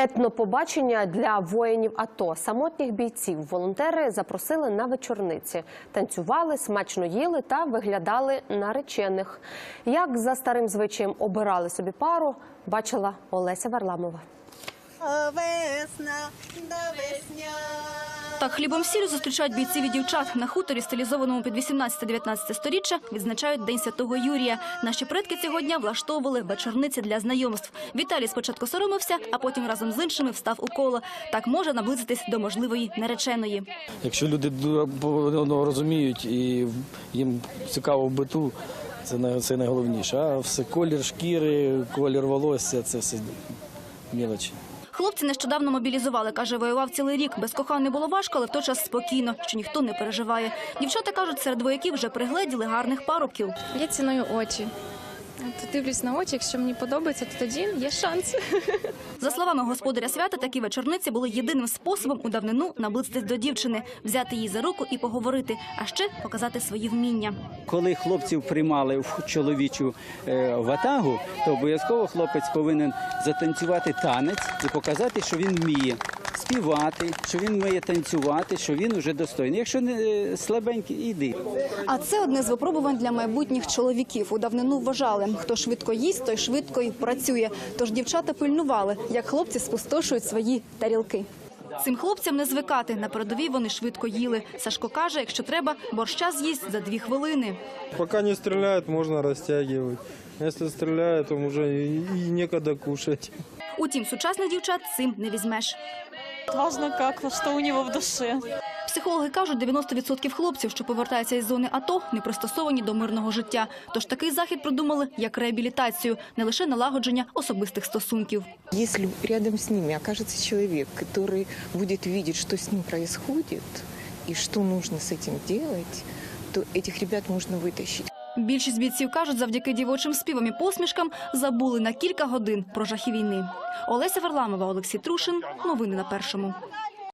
Етнопобачення для воїнів АТО. Самотніх бійців волонтери запросили на вечорниці. Танцювали, смачно їли та виглядали наречених. Як за старим звичаєм обирали собі пару, бачила Олеся Варламова. Весна весня. Так хлібом сіль зустрічають бійців і дівчат на хуторі, стилізованому під 18-19 сторіччя, відзначають День Святого Юрія. Наші предки цього дня влаштовували вечорниці для знайомств. Віталій спочатку соромився, а потім разом з іншими встав у коло. Так може наблизитись до можливої нареченої. Якщо люди розуміють і їм цікаво в биту, це це найголовніше. А все колір шкіри, колір волосся це все мілочі. Хлопці нещодавно мобілізували, каже, воював цілий рік. Без коханий було важко, але в той час спокійно, що ніхто не переживає. Дівчата кажуть, серед вояків вже пригледіли гарних парубків. Я ціную очі. Дивлюсь на очі, якщо мені подобається, то тоді є шанс. За словами господаря свята, такі вечорниці були єдиним способом у давнину наблизитись до дівчини, взяти її за руку і поговорити, а ще показати свої вміння. Коли хлопців приймали в чоловічу е, ватагу, то обов'язково хлопець повинен затанцювати танець і показати, що він вміє співати, що він вміє танцювати, що він уже достойний. Якщо не е, слабенький, іди. А це одне з випробувань для майбутніх чоловіків. У давнину вважали, хто швидко їсть, той швидко і працює. Тож дівчата пильнували, як хлопці спустошують свої тарілки. Цим хлопцям не звикати. На передовій вони швидко їли. Сашко каже, якщо треба, борща з'їсть за дві хвилини. Пока не стреляют, можно растягивать. Если стреляют, то и, и некогда кушать. Утім, сучасних дівчат цим не візьмеш. Важно, как, что у него в душе. Психологи кажуть, 90% хлопців, що повертаються із зони АТО, не пристосовані до мирного життя. Тож такий захід придумали як реабілітацію, не лише налагодження особистих стосунків. Если рядом с ними окажется человек, который будет видеть, что с ним происходит и что нужно с этим делать, то этих ребят можно вытащить. Більшість бійців кажуть, завдяки дівочим співам і посмішкам забули на кілька годин про жахи війни. Олеся Варламова, Олексій Трушин. Новини на першому.